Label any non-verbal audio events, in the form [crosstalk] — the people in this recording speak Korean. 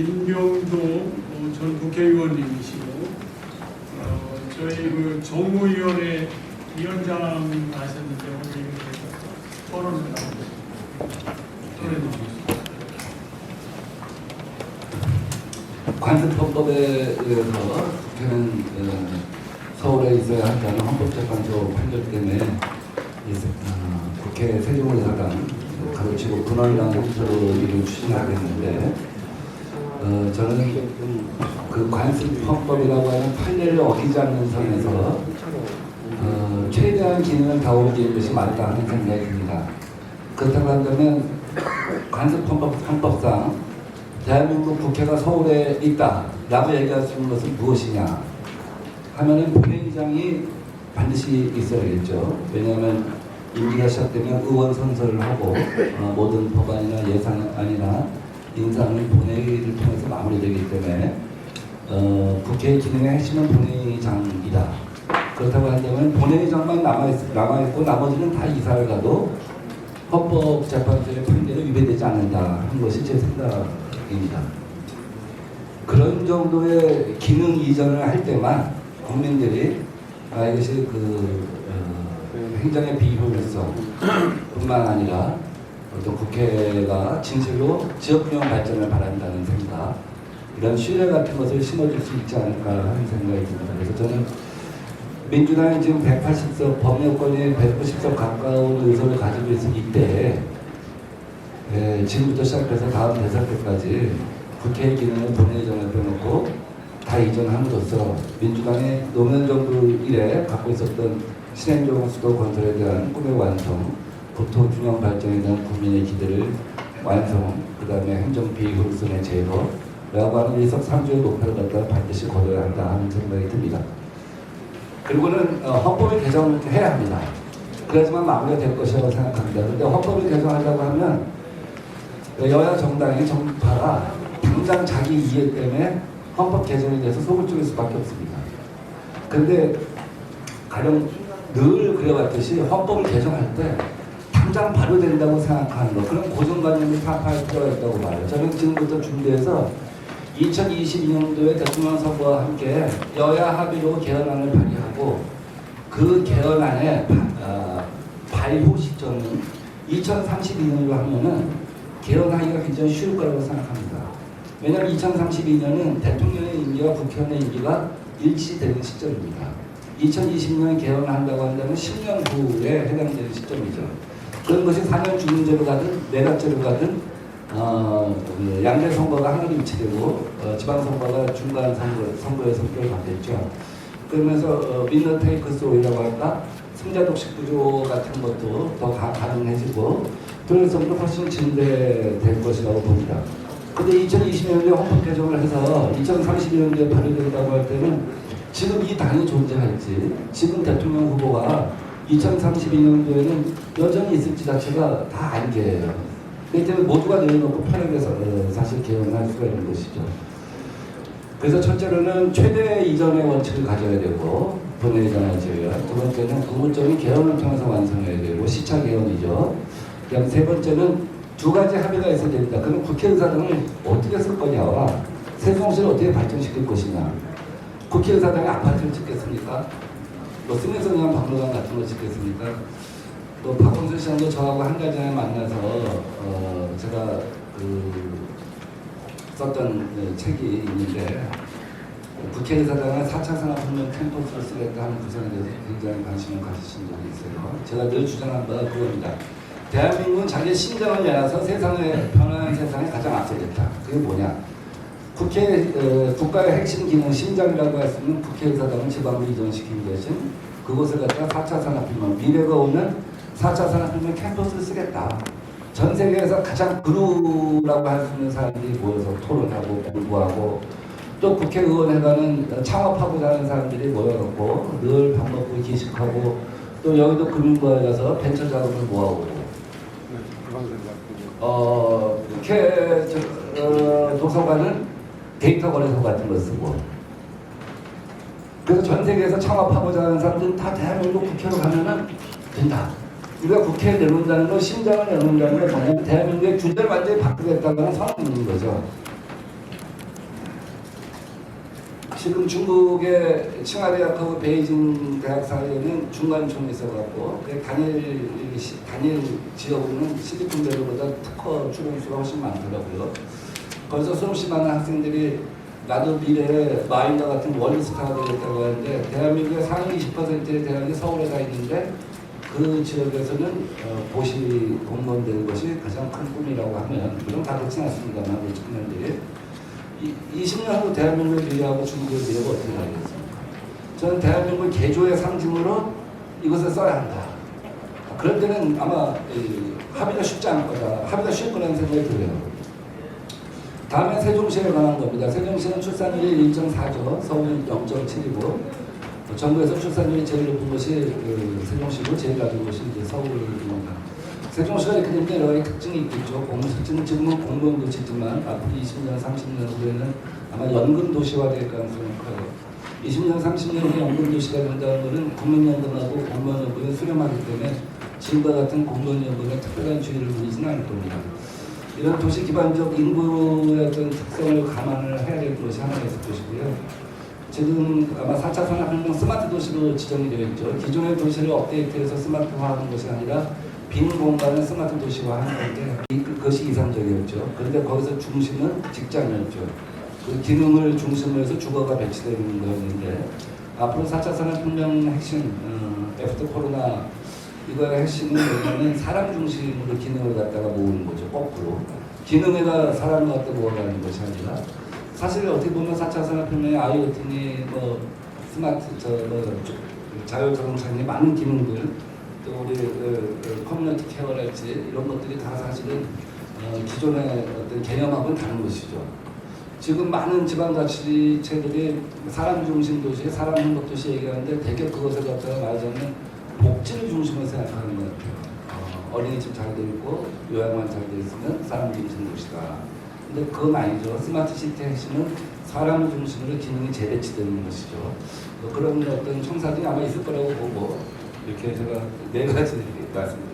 민병도 어, 전 국회의원님이시고 어, 저희 그 정무위원회 위원장 하셨는데 오늘 이렇게 토론을 주셨습니다. 관습헌법에 의해서 국회는 어, 서울에 있어야 한다는 헌법재판소 판결 때문에 어, 국회 세종의사당 가로치고 근원이라는 형태로 이를 추진하게 했는데 어, 저는 그 관습헌법이라고 하는 판례를 어기지 않는 선에서 어, 최대한 기능을 다오는 것이 맞다 하는 생각이 듭니다. 그렇다고 한다면 관습헌법 헌법상 대한민국 국회가 서울에 있다 라고 얘기할 수 있는 것은 무엇이냐 하면은 본회의장이 반드시 있어야겠죠. 왜냐하면 임기가 시작되면 의원 선서를 하고 어, 모든 법안이나 예산안이나 인사는 본회의를 통해서 마무리되기 때문에 어, 국회의 기능의 핵심은 본회의장이다. 그렇다고 한다면 본회의장만 남아있, 남아있고 나머지는 다 이사를 가도 헌법재판소의 판결에 위배되지 않는다 하는 것이 제 생각입니다. 그런 정도의 기능 이전을 할 때만 국민들이 아 이것이 그 어, 행정의 비효율성 뿐만 아니라 또 국회가 진실로 지역균형 발전을 바란다는 생각 이런 신뢰 같은 것을 심어줄 수 있지 않을까 하는 생각이 듭니다. 그래서 저는 민주당이 지금 180석 법률권이 190석 가까운 의석을 가지고 있을 이때 예, 지금부터 시작해서 다음 대선 때까지 국회의 기능을 본회의장을 빼놓고 다 이전함으로써 민주당의 노무현 정부 이래 갖고 있었던 신행정 수도 건설에 대한 꿈의 완성, 국토 균형 발전에 대한 국민의 기대를 완성, 그 다음에 행정 비효율성의 제거라고 하는 일석삼조의 목표를 갖다 반드시 거둬야 한다 하는 생각이 듭니다. 그리고는 어, 헌법을 개정을 해야 합니다. 그래야지만 마무리가 될 것이라고 생각합니다. 근데 헌법을 개정하려고 하면 여야 정당이 정파가 당장 자기 이해 때문에 헌법 개정에 대해서 속을 쪼갤 수밖에 없습니다. 근데 가령 늘 그래왔듯이 헌법을 개정할 때 당장 바로 된다고 생각하는 거 그런 고정관념을 타파할 필요가 있다고 봐요. 저는 지금부터 준비해서 2022년도에 대통령 선거와 함께 여야 합의로 개헌안을 발의하고 그 개헌안의 바- 아, 발효 시점은 2032년으로 하면은 개헌하기가 굉장히 쉬울 거라고 생각합니다. 왜냐하면 2032년은 대통령의 임기와 국회의원의 임기가 일치되는 시점입니다. 2020년 개헌을 한다고 한다면 10년 후에 해당되는 시점이죠. 그런 것이 4년 중임제로 가든 내각제로 가든 어, 그 양대 선거가 하늘에 위치되고 어, 지방 선거가 중간 선거, 선거의 성격을 갖겠죠. 그러면서 어, 민너 테이크 소이라고 할까 승자 독식 구조 같은 것도 더 가, 가능해지고 도연성도 훨씬 증대될 것이라고 봅니다. 근데 2020년도에 헌법 개정을 해서 2032년도에 발의된다고 할 때는 지금 이 당이 존재할지 지금 대통령 후보가 2032년도에는 여전히 있을 지 자체가 다 안 개예요. 그렇기 때문에 모두가 내려놓고 편하게 서- 어, 사실 개헌할 수가 있는 것이죠. 그래서 첫째로는 최대 이전의 원칙을 가져야 되고 본회의장을 제외한 두 번째는 의무적인 개헌을 통해서 완성해야 되고 시차 개헌이죠. 그다음 세 번째는 두 가지 합의가 있어야 됩니다. 그럼 국회의사당을 어떻게 쓸 거냐와 세종시를 어떻게 발전시킬 것이냐. 국회의사당에 아파트를 짓겠습니까? 뭐 스미소니안 박물관 같은 거 짓겠습니까? 또 박원순 시장도 저하고 한달 전에 만나서 어 제가 그 썼던 그 책이 있는데 국회의사당은 4차 산업혁명 캠퍼스를 쓰겠다 하는 구상에 대해서 굉장히 관심을 가지신 적이 있어요. 제가 늘 주장한 바가 그겁니다. 대한민국은 자기의 심장을 내놔서 세상에 변화하는 세상에 가장 앞서겠다. 그게 뭐냐? 국회 어, 국가의 핵심 기능 심장이라고 할 수 있는 국회의사당을 지방으로 이전시킨 대신 그곳을 갖다 4차 산업혁명 미래가 오는 4차 산업혁명 캠퍼스를 쓰겠다. 전 세계에서 가장 그루라고 할 수 있는 사람들이 모여서 토론하고 공부하고 또 국회의원회관은 창업하고자 하는 사람들이 모여갖고 늘 밥 먹고 기식하고 또 여기도 금융부에 가서 벤처 자금을 모아오고 어, 국회 저, 어, 도서관은 데이터 거래소 같은 거 쓰고 그래서 전 세계에서 창업하고자 하는 사람들은 다 대한민국 국회로 가면은 된다. 우리가 국회에 내놓는다는 건 심장을 내놓는다는 건 대한민국의 주제를 완전히 바꾸겠다는 있는 거죠. 지금 중국의 칭화대학하고 베이징 대학 사이에는 중간총이 있어갖고 그 단일 시- 단일 지역은 시리콘밸리보다 특허 출연수가 훨씬 많더라고요. 거기서 수업시많은 학생들이 나도 미래에 마인과 같은 월드스타가 되겠다고 하는데 대한민국의 상위 20%의 대학이 서울에 가 있는데 그 지역에서는 어, 고시 공무원 되는 것이 가장 큰 꿈이라고 하면 물론 다 그렇진 않습니다만 우리 청년들이 이, 20년 후 대한민국의 미래하고 중국의 미래가 어떻게 다르겠습니까? 저는 대한민국 개조의 상징으로 이것을 써야 한다. 그럴 때는 아마 이, 합의가 쉽지 않을 거다. 합의가 쉬울 거라는 생각이 들어요. 다음에 세종시에 관한 겁니다. 세종시는 출산율이 1.4죠. 서울은 0.7이고 전국에서 출산율이 제일 높은 곳이 그 세종시고 제일 낮은 곳이 이제 서울입니다. 세종시가 이렇게 되면 여러 가지 특징이 있겠죠. 공, 특징은 지금은 공무원 도시지만 앞으로 20년, 30년 후에는 아마 연금 도시화 될 가능성이 커요. 20년, 30년 후에 연금 도시가 된다는 것은 국민연금하고 공무원연금이 수렴하기 때문에 지금과 같은 공무원연금에 특별한 주의를 보이지는 않을 겁니다. 이런 도시 기반적 인구의 어떤 특성을 감안을 해야 될 것이 하나 있을 것이고요. 지금 아마 4차 산업혁명 스마트 도시로 지정이 되어 있죠. 기존의 도시를 업데이트해서 스마트화하는 것이 아니라 빈 공간을 스마트 도시화하는 건데 이- 그것이 이상적이었죠. 그런데 거기서 중심은 직장이었죠. 그 기능을 중심으로 해서 주거가 배치되는 거였는데 앞으로 4차 산업혁명 핵심 어, 애프터 코로나 이거의 핵심은 뭐냐면 사람 중심으로 기능을 갖다가 모으는 거죠. 거꾸로. 기능에다 사람을 갖다 모아가는 것이 아니라 사실 어떻게 보면 4차 산업혁명의 IoT니 뭐 스마트 저뭐 자율자동차니 많은 기능들 또 우리 그, 그 커뮤니티 케어랄지 이런 것들이 다 사실은 어, 기존의 어떤 개념하고는 다른 것이죠. 지금 많은 지방자치체들이 사람 중심 도시, 사람 행복 도시 얘기하는데 대개 그것을 갖다가 말하자면 복지를 중심으로 생각하는 것 같아요. 어, 어린이집 잘 돼 있고 요양원 잘 돼 있으면 사람 중심 도시다. 근데 그건 아니죠. 스마트 시티 핵심은 사람 중심으로 기능이 재배치되는 것이죠. 뭐 그런 어떤 청사들이 아마 있을 거라고 보고 이렇게 제가 네 가지 [laughs] 말씀드렸습니다.